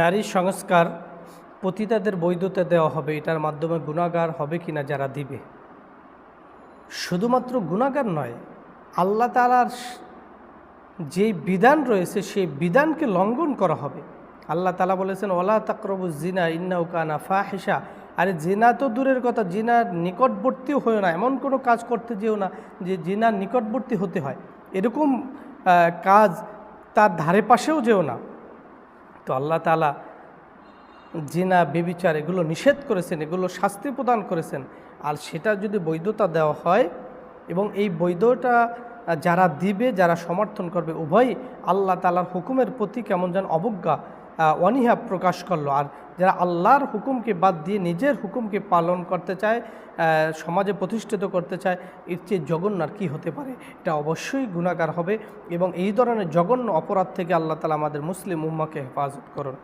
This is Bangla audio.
নারী সংস্কার পতিতাদের বৈধতা দেওয়া হবে, এটার মাধ্যমে গুণাগার হবে কিনা যারা দিবে। শুধুমাত্র গুণাগার নয়, আল্লাহ তালার যে বিধান রয়েছে, সেই বিধানকে লঙ্ঘন করা হবে। আল্লাহ তালা বলেছেন ওলা তাকরবু জিনা ইন্নাউ কানা ফাহিসা আরে জিনা তো দূরের কথা জিনার নিকটবর্তীও হয়েও না, এমন কোনো কাজ করতে যেও না যে জিনার নিকটবর্তী হতে হয়। এরকম কাজ তার ধারে পাশেও যেও না। তো আল্লাহ তালা জিনা বেবিচার এগুলো নিষেধ করেছেন, এগুলো শাস্তি প্রদান করেছেন। আর সেটা যদি বৈধতা দেওয়া হয় এবং এই বৈধটা যারা দিবে, যারা সমর্থন করবে, উভয়ই আল্লাহ তালার হুকুমের প্রতি কেমন যেন অবজ্ঞা অনীহা প্রকাশ করল। আর যারা আল্লাহর হুকুমকে বাদ দিয়ে নিজের হুকুমকে পালন করতে চায় সমাজে প্রতিষ্ঠিত করতে চায়, এর চেয়ে জঘন্য আর কী হতে পারে? এটা অবশ্যই গুণাকার হবে এবং এই ধরনের জঘন্য অপরাধ থেকে আল্লাহ তালা আমাদের মুসলিম উম্মাকে হেফাজত করুন।